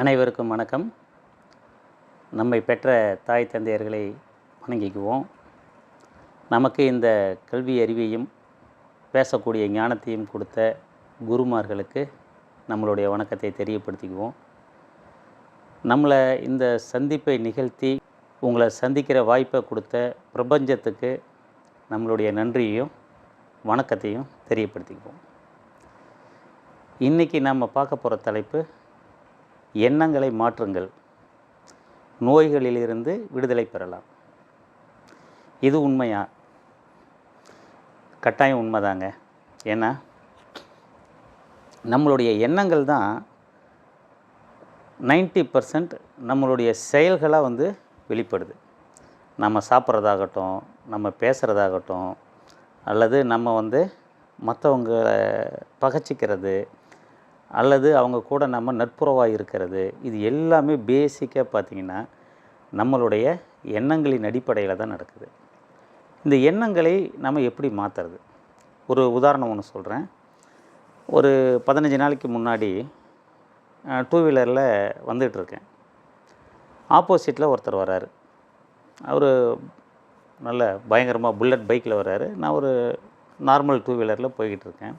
அனைவருக்கும் வணக்கம். நம்மை பெற்ற தாய் தந்தையர்களை வணங்கிக்குவோம். நமக்கு இந்த கல்வி அறிவையும் பேசக்கூடிய ஞானத்தையும் கொடுத்த குருமார்களுக்கு நம்மளுடைய வணக்கத்தை தெரியப்படுத்திக்குவோம். நம்மளை இந்த சந்திப்பை நிகழ்த்தி உங்களை சந்திக்கிற வாய்ப்பை கொடுத்த பிரபஞ்சத்துக்கு நம்மளுடைய நன்றியையும் வணக்கத்தையும் தெரியப்படுத்திக்குவோம். இன்றைக்கி நம்ம பார்க்க போகிற தலைப்பு எண்ணங்களை மாற்றுங்கள். நோய்களிலிருந்து விடுதலை பெறலாம். இது உண்மையா? கட்டாயம் உண்மைதாங்க. ஏன்னா நம்மளுடைய எண்ணங்கள் தான் நைன்ட்டி பர்சன்ட் நம்மளுடைய செயல்களாக வந்து வெளிப்படுது. நம்ம சாப்பிட்றதாகட்டும் நம்ம பேசுகிறதாகட்டும் அல்லது நம்ம வந்து மற்றவங்களை பகச்சிக்கிறது அல்லது அவங்க கூட நம்ம நட்புறவாக இருக்கிறது இது எல்லாமே பேசிக்காக பார்த்திங்கன்னா நம்மளுடைய எண்ணங்களின் அடிப்படையில் தான் நடக்குது. இந்த எண்ணங்களை நம்ம எப்படி மாற்றுறது ஒரு உதாரணம் ஒன்று சொல்கிறேன் ஒரு பதினஞ்சு நாளைக்கு முன்னாடி டூ வீலரில் வந்துகிட்ருக்கேன் ஆப்போசிட்டில் ஒருத்தர் வராரு. அவர் நல்ல பயங்கரமாக புல்லட் பைக்கில் வராரு. நான் ஒரு நார்மல் டூ வீலரில் போய்கிட்டு இருக்கேன்.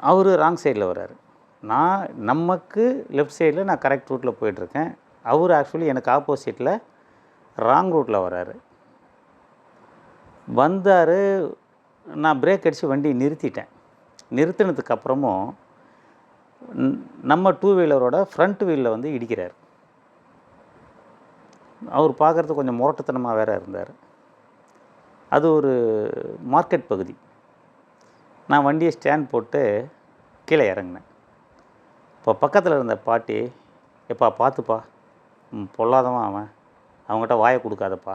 அவர் ராங் சைடில் வர்றார். நான் நமக்கு லெஃப்ட் சைடில் நான் கரெக்ட் ரூட்டில் போயிட்டுருக்கேன். அவர் ஆக்சுவலி எனக்கு ஆப்போசிட்டில் ராங் ரூட்டில் வர்றாரு. வந்தார் நான் பிரேக் அடித்து வண்டியை நிறுத்திட்டேன். நிறுத்தினதுக்கப்புறமும் நம்ம டூ வீலரோட ஃப்ரண்ட் வீலில் வந்து இடிக்கிறார். அவர் பார்க்குறது கொஞ்சம் முரட்டுத்தனமாக வேற இருந்தார். அது ஒரு மார்க்கெட் பகுதி. நான் வண்டியை ஸ்டாண்ட் போட்டு கீழே இறங்கினேன். இப்போ பக்கத்தில் இருந்த பாட்டி எப்பா பார்த்துப்பா பொல்லாதவன் அவன். அவங்ககிட்ட வாயை கொடுக்காதப்பா.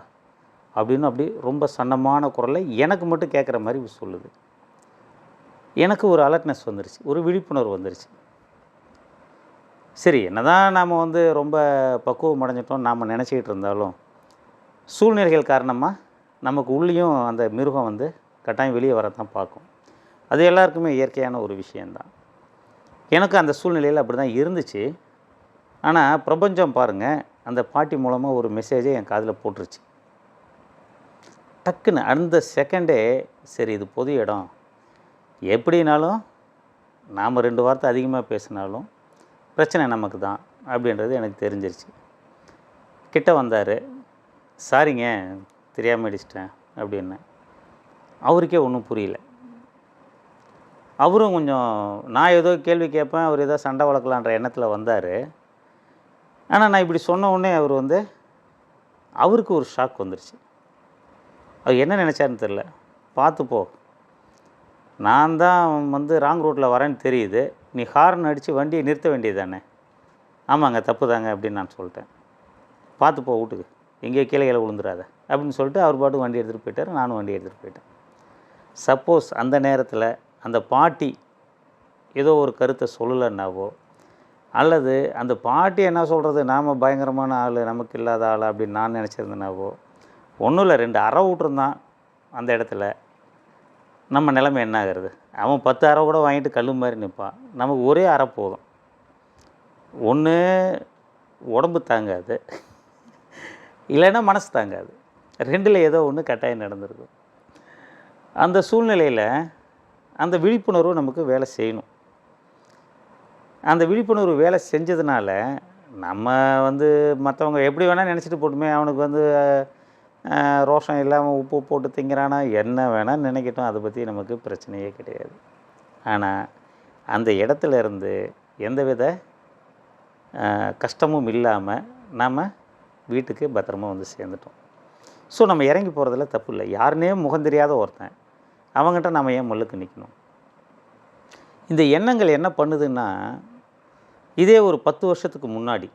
அப்படின்னு அப்படி ரொம்ப சன்னமான குரலில் எனக்கு மட்டும் கேட்குற மாதிரி சொல்லுது. எனக்கு ஒரு அலர்ட்னஸ் வந்துருச்சு ஒரு விழிப்புணர்வு வந்துருச்சு. சரி என்ன தான் நாம் வந்து ரொம்ப பக்குவம் அடைஞ்சிட்டோம் நாம் நினச்சிக்கிட்டு இருந்தாலும் சூழ்நிலைகள் காரணமாக நமக்கு உள்ளேயும் அந்த மிருகம் வந்து கட்டாயம் வெளியே வரத்தான் பார்க்கும். அது எல்லாருக்குமே இயற்கையான ஒரு விஷயந்தான் எனக்கு அந்த சூழ்நிலையில் அப்படி தான் இருந்துச்சு. ஆனால் பிரபஞ்சம் பாருங்கள் அந்த பாட்டி மூலமாக ஒரு மெசேஜை என் காதில் போட்டுருச்சு. டக்குன்னு அந்த செகண்டே சரி இது பொது இடம். எப்படினாலும் நாம் ரெண்டு வார்த்தை அதிகமாக பேசினாலும் பிரச்சனை நமக்கு தான் அப்படின்றது எனக்கு தெரிஞ்சிருச்சு. கிட்ட வந்தார் சாரிங்க தெரியாமல் அடிச்சிட்டேன் அப்படின்னு. அவருக்கே ஒன்றும் புரியல. அவரும் கொஞ்சம் நான் ஏதோ கேள்வி கேட்பேன் அவர் ஏதோ சண்டை வளர்க்கலான்ற எண்ணத்தில் வந்தார். ஆனால் நான் இப்படி சொன்ன உடனே அவர் வந்து அவருக்கு ஒரு ஷாக் வந்துருச்சு. அவர் என்ன நினச்சாருன்னு தெரில பார்த்து போ. நான் தான் வந்து ராங் ரூட்டில் வரேன்னு தெரியுது. நீ ஹார்ன் அடித்து வண்டியை நிறுத்த வேண்டியது தானே ஆமாங்க தப்பு தாங்க அப்படின்னு நான் சொல்லிட்டேன். பார்த்து போ வீட்டுக்கு. எங்கேயோ கீழே கீழே விழுந்துடாத அப்படின்னு சொல்லிட்டு அவர் பாட்டு வண்டி எடுத்துகிட்டு போயிட்டார். நானும் வண்டி எடுத்துகிட்டு போயிட்டேன். சப்போஸ் அந்த நேரத்தில் அந்த பாட்டி ஏதோ ஒரு கருத்தை சொல்லலைன்னாவோ அல்லது அந்த பாட்டி என்ன சொல்கிறது நாம் பயங்கரமான ஆள் நமக்கு இல்லாத ஆள் அப்படின்னு நான் நினச்சிருந்தேனாவோ ஒன்றும் இல்லை ரெண்டு அறை விட்ருந்தான் அந்த இடத்துல. நம்ம நிலைமை என்ன ஆகுறது? அவன் பத்து அறை கூட வாங்கிட்டு கல் மாதிரி நிற்பான். நமக்கு ஒரே அறை போதும். ஒன்று உடம்பு தாங்காது. இல்லைன்னா மனசு தாங்காது. ரெண்டில் ஏதோ ஒன்று கட்டாயம் நடந்திருக்கும். அந்த சூழ்நிலையில் அந்த விழிப்புணர்வு நமக்கு வேலை செய்யணும். அந்த விழிப்புணர்வு வேலை செஞ்சதுனால நம்ம வந்து மற்றவங்க எப்படி வேணால் நினச்சிட்டு போட்டுமே அவனுக்கு வந்து ரோஷம் இல்லாமல் உப்பு போட்டு திங்கிறானா என்ன வேணால் நினைக்கட்டும். அதை பற்றி நமக்கு பிரச்சனையே கிடையாது. ஆனால் அந்த இடத்துல இருந்து எந்தவித கஷ்டமும் இல்லாமல் நாம் வீட்டுக்கு பத்திரமா வந்து சேர்ந்துட்டோம். ஸோ நம்ம இறங்கி போகிறதுல தப்பு இல்லை. யாருனே முகம் தெரியாத ஒருத்தன் அவங்ககிட்ட நம்ம ஏன் முள்ளுக்கு நிற்கணும் இந்த எண்ணங்கள் என்ன பண்ணுதுன்னா இதே ஒரு பத்து வருஷத்துக்கு முன்னாடி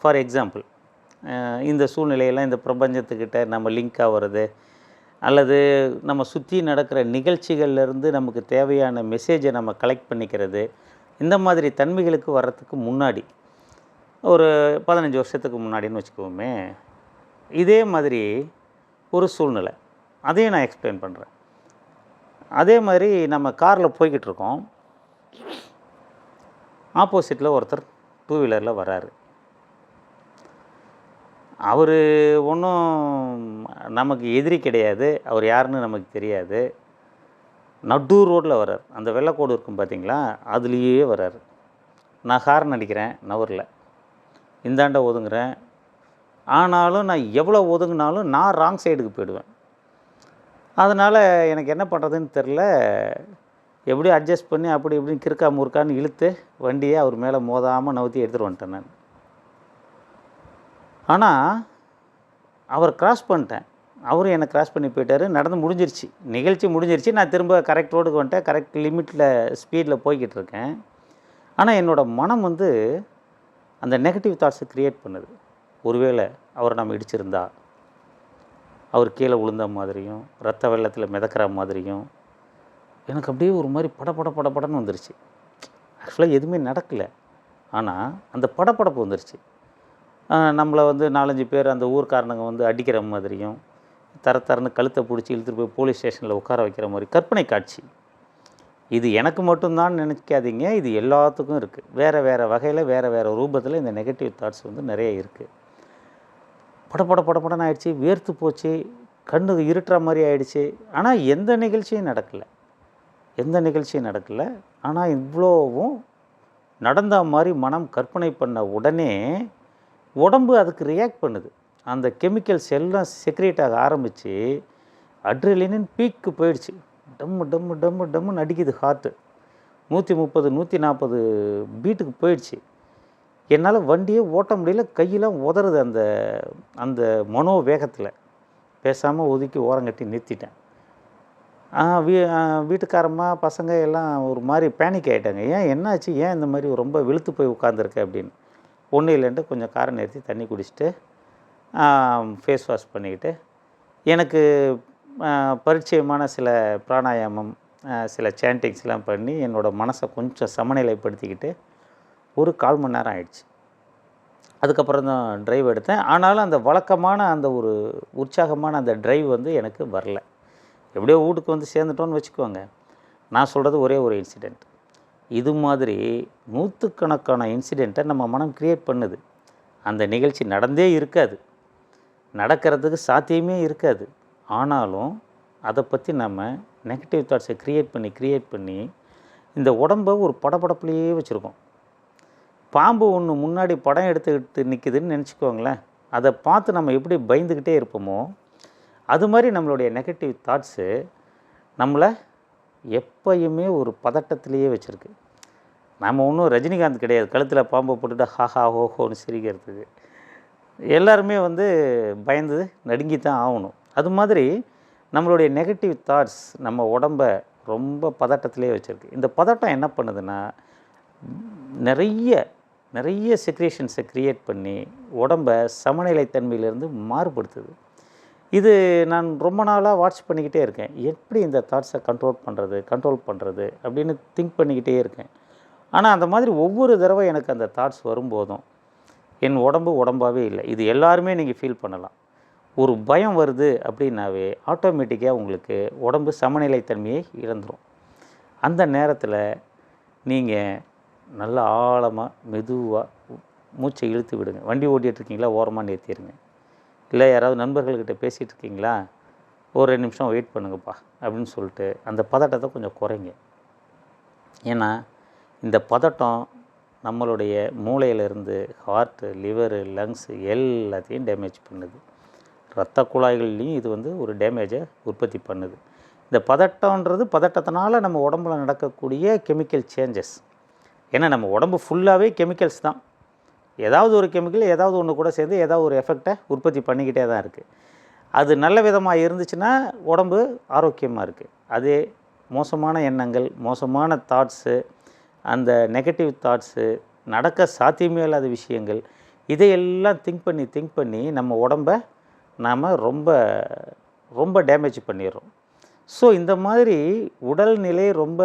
ஃபார் எக்ஸாம்பிள் இந்த சூழ்நிலையெல்லாம் இந்த பிரபஞ்சத்துக்கிட்ட நம்ம லிங்க் ஆகிறது அல்லது நம்ம சுற்றி நடக்கிற நிகழ்ச்சிகள்லேருந்து நமக்கு தேவையான மெசேஜை நம்ம கலெக்ட் பண்ணிக்கிறது இந்த மாதிரி தன்மைகளுக்கு வர்றதுக்கு முன்னாடி ஒரு பதினஞ்சு வருஷத்துக்கு முன்னாடின்னு வச்சுக்கோமே இதே மாதிரி ஒரு சூழ்நிலை. அதையும் நான் எக்ஸ்பிளைன் பண்ணுறேன் அதே மாதிரி நம்ம காரில் போய்கிட்டு இருக்கோம் ஆப்போசிட்டில் ஒருத்தர் டூ வீலரில் வராரு. அவர் ஒன்றும் நமக்கு எதிரி கிடையாது. அவர் யாருன்னு நமக்கு தெரியாது. நடு ரோட்டில் வர்றார் அந்த வெள்ளைக்கோடு இருக்கும் பார்த்தீங்களா அதுலேயே வர்றார் நான் ஹார்ன் அடிக்கிறேன் நவரில். இந்தாண்ட ஒதுங்குறேன். ஆனாலும் நான் எவ்வளோ ஒதுங்கினாலும் நான் ராங் சைடுக்கு போயிடுவேன். அதனால் எனக்கு என்ன பண்ணுறதுன்னு தெரில எப்படியும் அட்ஜஸ்ட் பண்ணி அப்படி இப்படின்னு கிறுக்கா முறுக்கான்னு இழுத்து வண்டியை அவர் மேலே மோதாமல் நவுத்தி எடுத்துகிட்டு வந்துட்டேன் நான். ஆனால் அவர் கிராஸ் பண்ணிட்டேன். அவரும் என்னை கிராஸ் பண்ணி போயிட்டார். நடந்து முடிஞ்சிருச்சு. நிகழ்ச்சி முடிஞ்சிருச்சு. நான் திரும்ப கரெக்ட் ரோடுக்கு வந்துட்டேன். கரெக்ட் லிமிட்டில் ஸ்பீடில் போய்கிட்டு இருக்கேன். ஆனால் என்னோடய மனம் வந்து அந்த நெகட்டிவ் தாட்ஸை க்ரியேட் பண்ணுது. ஒருவேளை அவரை நம்ம இடிச்சிருந்தா. அவர் கீழே விழுந்த மாதிரியும் ரத்த வெள்ளத்தில் மிதக்கிற மாதிரியும் எனக்கு அப்படியே ஒரு மாதிரி படபட படபடன்னு வந்துருச்சு. ஆக்சுவலாக எதுவுமே நடக்கலை. ஆனால் அந்த படபடப்பு வந்துருச்சு. நம்மளை வந்து நாலஞ்சு பேர் அந்த ஊர்க்காரனுங்க வந்து அடிக்கிற மாதிரியும் தர தரன்னு கழுத்தை பிடிச்சி இழுத்துட்டு போய் போலீஸ் ஸ்டேஷனில் உட்கார வைக்கிற மாதிரி கற்பனை காட்சி. இது எனக்கு மட்டும்தான் நினைக்காதீங்க. இது எல்லாத்துக்கும் இருக்குது வேறு வேறு வகையில் வேறு வேறு ரூபத்தில் இந்த நெகட்டிவ் தாட்ஸ் வந்து நிறைய இருக்குது படபட படபடன்னு ஆயிடுச்சு வேர்த்து போச்சு கண்ணு இருட்டுற மாதிரி ஆயிடுச்சு. ஆனால் எந்த நிகழ்ச்சியும் நடக்கலை. எந்த நிகழ்ச்சியும் நடக்கலை. ஆனால் இவ்வளோவும் நடந்த மாதிரி மனம் கற்பனை பண்ண உடனே உடம்பு அதுக்கு ரியாக்ட் பண்ணுது. அந்த கெமிக்கல்ஸ் எல்லாம் செக்ரேட் ஆக ஆரம்பித்து அட்ரிலினின் பீக்கு போயிடுச்சு. டம்மு டம்மு டம்மு டம்முன்னு அடிக்குது ஹார்ட்டு நூற்றி முப்பது நூற்றி நாற்பது பீட்டுக்கு போயிடுச்சு. என்னால் வண்டியே ஓட்ட முடியல கையெல்லாம் உதறது அந்த அந்த மனோ வேகத்தில் பேசாமல் ஒதுக்கி ஓரங்கட்டி நிறுத்திட்டேன். வீ வீட்டுக்காரம்மா பசங்க எல்லாம் ஒரு மாதிரி பேனிக் ஆகிட்டாங்க ஏன் என்னாச்சு? ஏன் இந்த மாதிரி ரொம்ப வெளுத்து போய் உட்காந்துருக்க அப்படின்னு. ஒன்றும் இல்லைன்ட்டு கொஞ்சம் காரை நிறுத்தி தண்ணி குடிச்சிட்டு ஃபேஸ் வாஷ் பண்ணிக்கிட்டு எனக்கு பரிச்சயமான சில பிராணாயாமம் சில சேண்டிங்ஸ்லாம் பண்ணி என்னோடய மனசை கொஞ்சம் சமநிலைப்படுத்திக்கிட்டு ஒரு கால் மணி நேரம் ஆயிடுச்சு. அதுக்கப்புறம் தான் ட்ரைவ் எடுத்தேன். ஆனாலும் அந்த வழக்கமான அந்த ஒரு உற்சாகமான அந்த ட்ரைவ் வந்து எனக்கு வரல. எப்படியோ வீட்டுக்கு வந்து சேர்ந்துட்டோன்னு வச்சுக்கோங்க. நான் சொல்கிறது ஒரே ஒரு இன்சிடெண்ட் இது மாதிரி நூற்றுக்கணக்கான இன்சிடெண்ட்டை நம்ம மனம் க்ரியேட் பண்ணுது. அந்த நிகழ்ச்சி நடந்தே இருக்காது. நடக்கிறதுக்கு சாத்தியமே இருக்காது. ஆனாலும் அதை பற்றி நம்ம நெகட்டிவ் தாட்ஸை க்ரியேட் பண்ணி க்ரியேட் பண்ணி இந்த உடம்பை ஒரு படபடப்புலையே வச்சுருக்கோம். பாம்பு ஒன்று முன்னாடி படம் எடுத்துக்கிட்டு நிற்குதுன்னு நினச்சிக்கோங்களேன். அதை பார்த்து நம்ம எப்படி பயந்துக்கிட்டே இருப்போமோ அது மாதிரி நம்மளுடைய நெகட்டிவ் தாட்ஸு நம்மளை எப்பயுமே ஒரு பதட்டத்திலேயே வச்சுருக்கு. நம்ம ஒன்றும் ரஜினிகாந்த் கிடையாது. கழுத்தில் பாம்பை போட்டுட்டு ஹாஹா ஹோஹோன்னு சிரிக்கிறதுக்கு. எல்லாருமே வந்து பயந்து நடுங்கி தான் ஆகணும். அது மாதிரி நம்மளுடைய நெகட்டிவ் தாட்ஸ் நம்ம உடம்பை ரொம்ப பதட்டத்திலே வச்சுருக்கு. இந்த பதட்டம் என்ன பண்ணுதுன்னா நிறைய நிறைய செக்ரேஷன்ஸை க்ரியேட் பண்ணி உடம்பை சமநிலைத்தன்மையிலேருந்து மாறுபடுத்துது. இது நான் ரொம்ப நாளாக வாட்ச் பண்ணிக்கிட்டே இருக்கேன். எப்படி இந்த தாட்ஸை கண்ட்ரோல் பண்ணுறது கண்ட்ரோல் பண்ணுறது அப்படின்னு திங்க் பண்ணிக்கிட்டே இருக்கேன். ஆனால் அந்த மாதிரி ஒவ்வொரு தடவை எனக்கு அந்த தாட்ஸ் வரும்போதும் என் உடம்பு உடம்பாகவே இல்லை. இது எல்லாருமே நீங்கள் ஃபீல் பண்ணலாம். ஒரு பயம் வருது அப்படின்னாவே ஆட்டோமேட்டிக்காக உங்களுக்கு உடம்பு சமநிலைத்தன்மையை இழந்துடும் அந்த நேரத்தில் நீங்கள் நல்லா ஆழமாக மெதுவாக மூச்சை இழுத்து விடுங்க. வண்டி ஓட்டிகிட்டு இருக்கீங்களா ஓரமாக நிறுத்திடுங்க இல்லை யாராவது நண்பர்கள்கிட்ட பேசிகிட்டு இருக்கீங்களா ஒரு ரெண்டு நிமிஷம் வெயிட் பண்ணுங்கப்பா அப்படின்னு சொல்லிட்டு அந்த பதட்டத்தை கொஞ்சம் குறைங்க. ஏன்னா இந்த பதட்டம் நம்மளுடைய மூளையிலேருந்து ஹார்ட்டு லிவரு லங்ஸு எல்லாத்தையும் டேமேஜ் பண்ணுது. இரத்த குழாய்கள்லேயும் இது வந்து ஒரு டேமேஜை உற்பத்தி பண்ணுது. இந்த பதட்டன்றது பதட்டத்தினால நம்ம உடம்புல நடக்கக்கூடிய கெமிக்கல் சேஞ்சஸ் ஏன்னா நம்ம உடம்பு ஃபுல்லாகவே கெமிக்கல்ஸ் தான். ஏதாவது ஒரு கெமிக்கல் ஏதாவது ஒன்று கூட சேர்ந்து ஏதாவது ஒரு எஃபெக்டை உற்பத்தி பண்ணிக்கிட்டே தான் இருக்குது அது நல்ல விதமாக இருந்துச்சுன்னா உடம்பு ஆரோக்கியமாக இருக்குது அதே மோசமான எண்ணங்கள் மோசமான தாட்ஸு அந்த நெகட்டிவ் தாட்ஸு நடக்க சாத்தியமே இல்லாத விஷயங்கள் இதையெல்லாம் திங்க் பண்ணி திங்க் பண்ணி நம்ம உடம்பை நாம் ரொம்ப ரொம்ப டேமேஜ் பண்ணிடுறோம். ஸோ இந்த மாதிரி உடல்நிலை ரொம்ப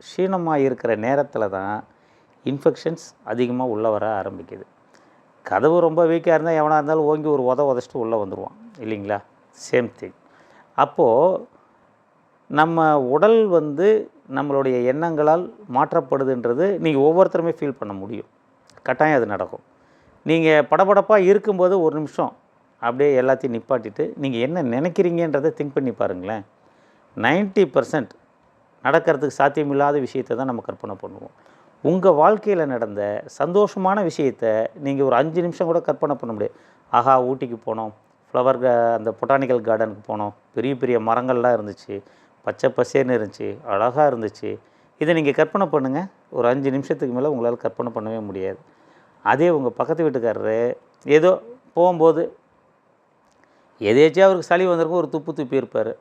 க்ஷீணமாக இருக்கிற நேரத்தில் தான் இன்ஃபெக்ஷன்ஸ் அதிகமாக உள்ளே வர ஆரம்பிக்குது. கதவு ரொம்ப வீக்காக இருந்தால் எவனாக இருந்தாலும் ஓங்கி ஒரு உத உதச்சிட்டு உள்ளே வந்துடுவான் இல்லைங்களா? சேம் திங் அப்போது நம்ம உடல் வந்து நம்மளுடைய எண்ணங்களால் மாற்றப்படுதுன்றது நீங்கள் ஒவ்வொருத்தருமே ஃபீல் பண்ண முடியும். கட்டாயம் அது நடக்கும். நீங்கள் படபடப்பாக இருக்கும்போது ஒரு நிமிஷம் அப்படியே எல்லாத்தையும் நிப்பாட்டிட்டு நீங்கள் என்ன நினைக்கிறீங்கன்றதை திங்க் பண்ணி பாருங்களேன். 90% பர்சன்ட் நடக்கிறதுக்கு சாத்தியமில்லாத விஷயத்தை தான் நம்ம கற்பனை பண்ணுவோம். உங்கள் வாழ்க்கையில் நடந்த சந்தோஷமான விஷயத்தை நீங்கள் ஒரு அஞ்சு நிமிஷம் கூட கற்பனை பண்ண முடியாது. ஆஹா ஊட்டிக்கு போனோம். ஃப்ளவர் அந்த பொட்டானிக்கல் கார்டனுக்கு போனோம். பெரிய பெரிய மரங்கள்லாம் இருந்துச்சு. பச்சை பசேர்னு இருந்துச்சு. அழகாக இருந்துச்சு. இதை நீங்கள் கற்பனை பண்ணுங்கள் ஒரு அஞ்சு நிமிஷத்துக்கு மேலே உங்களால் கற்பனை பண்ணவே முடியாது. அதே உங்கள் பக்கத்து வீட்டுக்காரரு ஏதோ போகும்போது எதேச்சும் அவருக்கு சளி வந்திருக்கும் ஒரு துப்பு துப்பி இருப்பார்.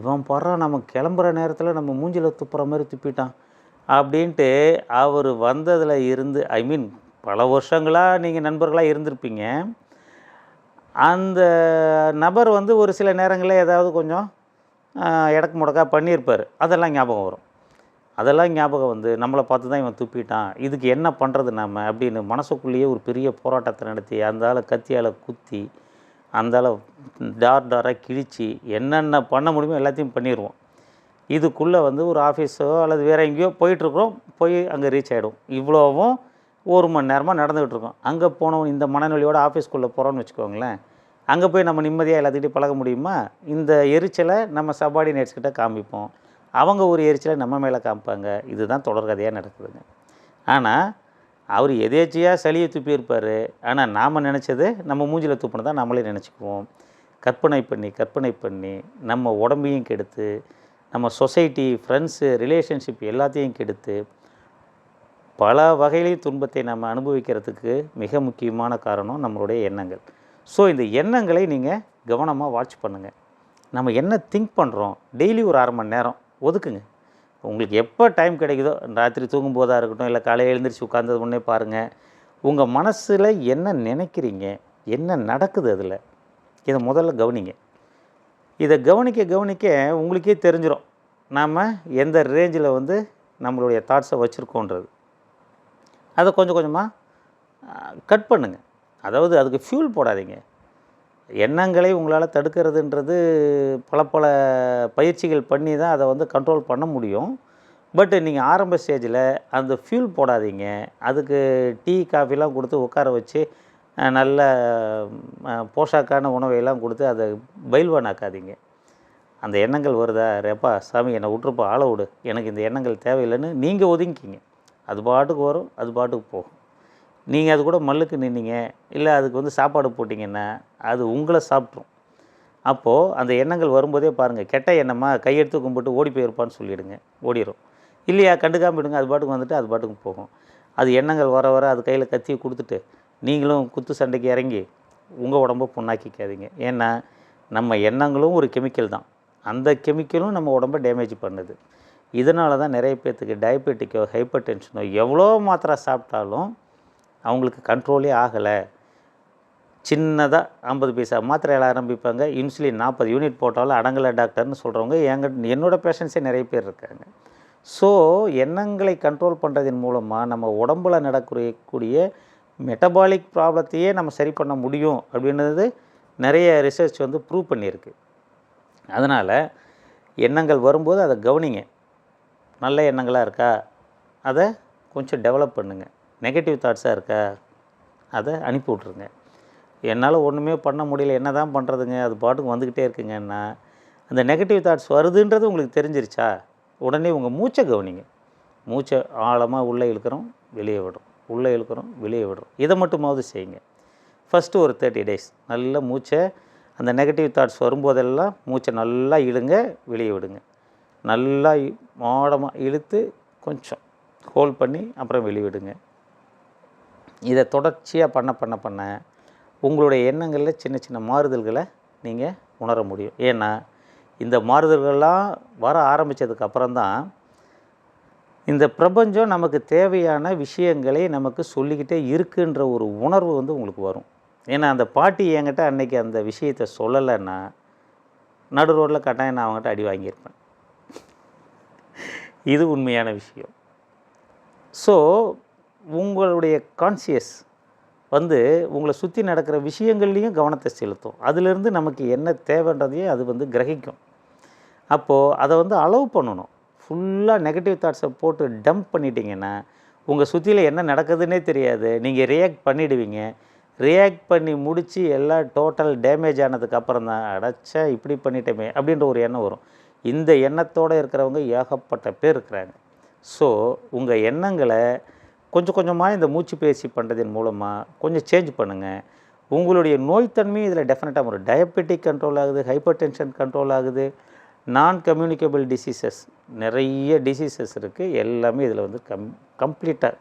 இவன் போடுறான் நம்ம கிளம்புற நேரத்தில் நம்ம மூஞ்சில் துப்புற மாதிரி துப்பிட்டான் அப்படின்ட்டு அவர் வந்ததில் இருந்து ஐ மீன் பல வருஷங்களாக நீங்கள் நண்பர்களாக இருந்திருப்பீங்க. அந்த நபர் வந்து ஒரு சில நேரங்களில் ஏதாவது கொஞ்சம் இடக்கு முடக்கா பண்ணியிருப்பார். அதெல்லாம் ஞாபகம் வரும். அதெல்லாம் ஞாபகம் வந்து நம்மளை பார்த்து தான் இவன் துப்பிட்டான். இதுக்கு என்ன பண்ணுறது நம்ம அப்படின்னு மனசுக்குள்ளேயே ஒரு பெரிய போராட்டத்தை நடத்தி அந்த ஆளை கத்தியால் குத்தி அந்த டார் டாராக கிழிச்சு என்னென்ன பண்ண முடியுமோ எல்லாத்தையும் பண்ணிடுவோம். இதுக்குள்ளே வந்து ஒரு ஆஃபீஸோ அல்லது வேறு எங்கேயோ போயிட்டுருக்குறோம். போய் அங்கே ரீச் ஆகிடும் இவ்வளோவும் ஒரு மணி நேரமாக நடந்துகிட்டு இருக்கோம் அங்கே போனோம் இந்த மனநிலையோட ஆஃபீஸ்க்குள்ளே போகிறோம்னு வச்சுக்கோங்களேன். அங்கே போய் நம்ம நிம்மதியாக எல்லாத்துக்கிட்டையும் பழக முடியுமா? இந்த எரிச்சலை நம்ம சபார்டினேட்ஸ்கிட்ட காமிப்போம். அவங்க ஒரு எரிச்சலை நம்ம மேலே காமிப்பாங்க. இதுதான் தொடர்கதையாக நடக்குதுங்க. ஆனால் அவர் எதேச்சியாக சளியை துப்பியிருப்பார். ஆனால் நாம் நினச்சது நம்ம மூஞ்சில் துப்புனதா நம்மளே நினச்சிக்குவோம். கற்பனை பண்ணி கற்பனை பண்ணி நம்ம உடம்பையும் கெடுத்து நம்ம சொசைட்டி ஃப்ரெண்ட்ஸு ரிலேஷன்ஷிப் எல்லாத்தையும் கெடுத்து பல வகையிலையும் துன்பத்தை நம்ம அனுபவிக்கிறதுக்கு மிக முக்கியமான காரணம் நம்மளுடைய எண்ணங்கள். ஸோ இந்த எண்ணங்களை நீங்கள் கவனமாக வாட்ச் பண்ணுங்கள் நம்ம என்ன திங்க் பண்ணுறோம் டெய்லி ஒரு அரை மணி நேரம் ஒதுக்குங்க. உங்களுக்கு எப்போ டைம் கிடைக்குதோ ராத்திரி தூங்கும்போதாக இருக்கட்டும் இல்லை காலையில் எழுந்திரிச்சு உட்காந்தது முன்னே பாருங்கள் உங்கள் மனசில் என்ன நினைக்கிறீங்க? என்ன நடக்குது அதில்? இதை முதல்ல கவனிங்க. இதை கவனிக்க கவனிக்க உங்களுக்கே தெரிஞ்சிடும் நாம் எந்த ரேஞ்சில் வந்து நம்மளுடைய தாட்ஸை வச்சுருக்கோன்றது. அதை கொஞ்சம் கொஞ்சமாக கட் பண்ணுங்கள் அதாவது அதுக்கு ஃபியூல் போடாதீங்க. எண்ணங்களை உங்களால் தடுக்கிறதுன்றது பல பல பயிற்சிகள் பண்ணி தான் அதை வந்து கண்ட்ரோல் பண்ண முடியும். பட் நீங்கள் ஆரம்ப ஸ்டேஜில் அந்த ஃபியூல் போடாதீங்க. அதுக்கு டீ காஃபிலாம் கொடுத்து உட்கார வச்சு நல்ல போஷாக்கான உணவையெல்லாம் கொடுத்து அதை பயில்வான் ஆக்காதீங்க அந்த எண்ணங்கள் வருதா? ரேப்பா சாமி என்னை விட்ருப்பா ஆளை விடு. எனக்கு இந்த எண்ணங்கள் தேவையில்லைன்னு நீங்கள் ஒதுங்கிக்கிங்க. அது பாட்டுக்கு வரும் அது பாட்டுக்கு போகும். நீங்கள் அது கூட மல்லுக்கு நின்னீங்க இல்லை அதுக்கு வந்து சாப்பாடு போட்டிங்கன்னா அது உங்களை சாப்பிட்ரும். அப்போது அந்த எண்ணங்கள் வரும்போதே பாருங்கள் கெட்ட எண்ணமாக கையெடுத்து கும்பிட்டு ஓடி போயிருப்பான்னு சொல்லிடுங்க ஓடிடும் இல்லையா கண்டுக்காமல் விடுங்க அது பாட்டுக்கு வந்துட்டு அது பாட்டுக்கு போகும். அது எண்ணங்கள் வர வர அது கையில் கத்தியை கொடுத்துட்டு நீங்களும் குத்து சண்டைக்கு இறங்கி உங்கள் உடம்ப புண்ணாக்கிக்காதீங்க. ஏன்னா நம்ம எண்ணங்களும் ஒரு கெமிக்கல் தான். அந்த கெமிக்கலும் நம்ம உடம்ப டேமேஜ் பண்ணுது. இதனால தான் நிறைய பேர்த்துக்கு டயபெட்டிக்கோ ஹைப்பர் டென்ஷனோ எவ்வளோ மாத்திரை சாப்பிட்டாலும் அவங்களுக்கு கண்ட்ரோலே ஆகலை. சின்னதாக ஐம்பது பைசா மாத்திரையில் ஆரம்பிப்பாங்க. இன்சுலின் நாற்பது யூனிட் போட்டாலும் அடங்கலை டாக்டர்னு சொல்கிறவங்க எங்க என்னோட பேஷண்ட்ஸே நிறைய பேர் இருக்காங்க. ஸோ எண்ணங்களை கண்ட்ரோல் பண்ணுறதன் மூலமாக நம்ம உடம்புல நடக்கக்கூடிய மெட்டபாலிக் ப்ராப்ளத்தையே நம்ம சரி பண்ண முடியும் அப்படின்றது நிறைய ரிசர்ச் வந்து ப்ரூவ் பண்ணியிருக்கு. அதனால் எண்ணங்கள் வரும்போது அதை கவனிங்க. நல்ல எண்ணங்களாக இருக்கா? அதை கொஞ்சம் டெவலப் பண்ணுங்கள் நெகட்டிவ் தாட்ஸாக இருக்கா அதை அனுப்பி விட்ருங்க என்னால் ஒன்றுமே பண்ண முடியல என்ன தான் பண்ணுறதுங்க அது பாட்டுக்கு வந்துக்கிட்டே இருக்குங்கன்னா அந்த நெகட்டிவ் தாட்ஸ் வருதுன்றது உங்களுக்கு தெரிஞ்சிருச்சா? உடனே உங்கள் மூச்சை கவனிங்க. மூச்சை ஆழமாக உள்ளே இழுக்கிறோம் வெளியே விடும் உள்ளே இழுக்கிறோம் வெளியே விடுறோம். இதை மட்டுமாவது செய்யுங்க. ஃபஸ்ட்டு ஒரு தேர்ட்டி டேஸ் நல்ல மூச்சை அந்த நெகட்டிவ் தாட்ஸ் வரும்போதெல்லாம் மூச்சை நல்லா இழுங்க வெளியே விடுங்க. நல்லா ஆழமாக இழுத்து கொஞ்சம் ஹோல்ட் பண்ணி அப்புறம் வெளியே விடுங்க. இதை தொடர்ச்சியாக பண்ண பண்ண பண்ண உங்களுடைய எண்ணங்களில் சின்ன சின்ன மாறுதல்களை நீங்கள் உணர முடியும். ஏன்னா இந்த மாறுதல்கள்லாம் வர ஆரம்பித்ததுக்கு தான் இந்த பிரபஞ்சம் நமக்கு தேவையான விஷயங்களை நமக்கு சொல்லிக்கிட்டே இருக்குன்ற ஒரு உணர்வு வந்து உங்களுக்கு வரும். ஏன்னா அந்த பாட்டி என்கிட்ட அன்னைக்கு அந்த விஷயத்தை சொல்லலைன்னா நடு ரோட்டில் கட்டாயம் நான் அவங்ககிட்ட அடி வாங்கியிருப்பேன். இது உண்மையான விஷயம். ஸோ உங்களுடைய கான்சியஸ் வந்து உங்களை சுற்றி நடக்கிற விஷயங்கள்லேயும் கவனத்தை செலுத்தும். அதிலிருந்து நமக்கு என்ன தேவைன்றதையும் அது வந்து கிரகிக்கும். அப்போது அதை வந்து அலோவ் பண்ணணும். ஃபுல்லாக நெகட்டிவ் தாட்ஸை போட்டு டம்ப் பண்ணிட்டீங்கன்னா உங்கள் சுற்றியில் என்ன நடக்குதுன்னே தெரியாது. நீங்கள் ரியாக்ட் பண்ணிடுவீங்க. ரியாக்ட் பண்ணி முடித்து எல்லாம் டோட்டல் டேமேஜ் ஆனதுக்கு அப்புறம் தான் அடைச்சா இப்படி பண்ணிட்டோமே அப்படின்ற ஒரு எண்ணம் வரும். இந்த எண்ணத்தோடு இருக்கிறவங்க ஏகப்பட்ட பேர் இருக்கிறாங்க. ஸோ உங்கள் எண்ணங்களை கொஞ்சம் கொஞ்சமாக இந்த மூச்சு பயிற்சி பண்ணுறதன் மூலமாக கொஞ்சம் சேஞ்ச் பண்ணுங்கள் உங்களுடைய நோய்த்தன்மையும் இதில் டெஃபினட்டாக வரும் டயபெட்டிக் கண்ட்ரோல் ஆகுது ஹைப்பர் டென்ஷன் கண்ட்ரோல் ஆகுது நான் கம்யூனிகபிள் டிசீசஸ் நிறைய டிசீசஸ் இருக்குது எல்லாமே இதில் வந்து கம் கம்ப்ளீட்டாக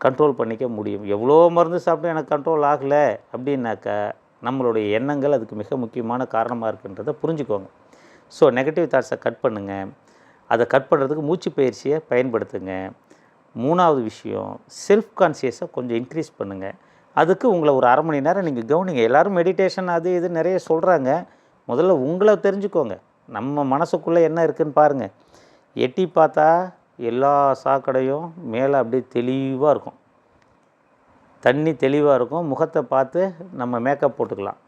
கண்ட்ரோல் பண்ணிக்க முடியும். எவ்வளோ மருந்து சாப்பிட்டு எனக்கு கண்ட்ரோல் ஆகலை அப்படின்னாக்கா நம்மளுடைய எண்ணங்கள் அதுக்கு மிக முக்கியமான காரணமாக இருக்குன்றதை புரிஞ்சுக்கோங்க. ஸோ நெகட்டிவ் தாட்ஸை கட் பண்ணுங்கள் அதை கட் பண்ணுறதுக்கு மூச்சு பயிற்சியை பயன்படுத்துங்க. மூணாவது விஷயம் செல்ஃப் கான்சியஸை கொஞ்சம் இன்க்ரீஸ் பண்ணுங்கள் அதுக்கு உங்களை ஒரு அரை மணி நேரம் நீங்கள் கவனிங்க. எல்லோரும் மெடிடேஷன் அது இது நிறைய சொல்கிறாங்க முதல்ல உங்களை தெரிஞ்சுக்கோங்க. நம்ம மனசுக்குள்ளே என்ன இருக்குன்னு பாருங்கள் எட்டி பார்த்தா எல்லா சாக்கடையும் மேலே அப்படியே தெளிவாக இருக்கும். தண்ணி தெளிவாக இருக்கும். முகத்தை பார்த்து நம்ம மேக்கப் போட்டுக்கலாம்.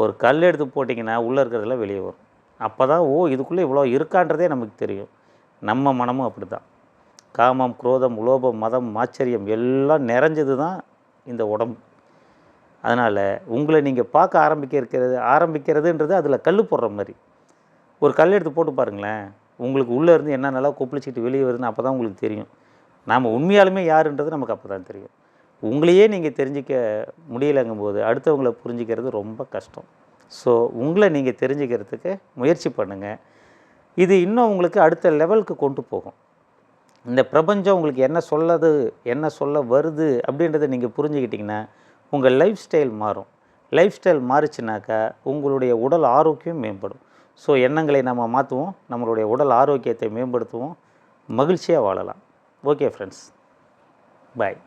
ஒரு கல் எடுத்து போட்டிங்கன்னா உள்ளே இருக்கிறதெல்லாம் வெளியே வரும். அப்போ தான் ஓ இதுக்குள்ளே இவ்வளோ இருக்கான்றதே நமக்கு தெரியும். நம்ம மனமும் அப்படி தான் காமம் குரோதம் உலோபம் மதம் ஆச்சரியம் எல்லாம் நிறைஞ்சது தான் இந்த உடம்பு. அதனால் உங்களை நீங்கள் பார்க்க ஆரம்பிக்க இருக்கிறது ஆரம்பிக்கிறதுன்றது அதில் கல் போடுற மாதிரி. ஒரு கல் எடுத்து போட்டு பாருங்களேன். உங்களுக்கு உள்ளே இருந்து என்னென்னலாம் கொப்பளிச்சிட்டு வெளியே வருதுன்னு அப்போ தான் உங்களுக்கு தெரியும். நாம் உண்மையாலுமே யாருன்றது நமக்கு அப்போ தான் தெரியும். உங்களையே நீங்கள் தெரிஞ்சிக்க முடியலைங்கும்போது அடுத்தவங்களை புரிஞ்சிக்கிறது ரொம்ப கஷ்டம். ஸோ உங்களை நீங்கள் தெரிஞ்சுக்கிறதுக்கு முயற்சி பண்ணுங்கள் இது இன்னும் உங்களுக்கு அடுத்த லெவலுக்கு கொண்டு போகும். இந்த பிரபஞ்சம் உங்களுக்கு என்ன சொல்லது என்ன சொல்ல வருது அப்படின்றத நீங்கள் புரிஞ்சுக்கிட்டிங்கன்னா உங்கள் லைஃப் ஸ்டைல் மாறும். லைஃப் ஸ்டைல் மாறுச்சுனாக்கா உங்களுடைய உடல் ஆரோக்கியம் மேம்படும். ஸோ எண்ணங்களை நம்ம மாற்றுவோம் நம்மளுடைய உடல் ஆரோக்கியத்தை மேம்படுத்துவோம். மகிழ்ச்சியாக வாழலாம். Okay friends bye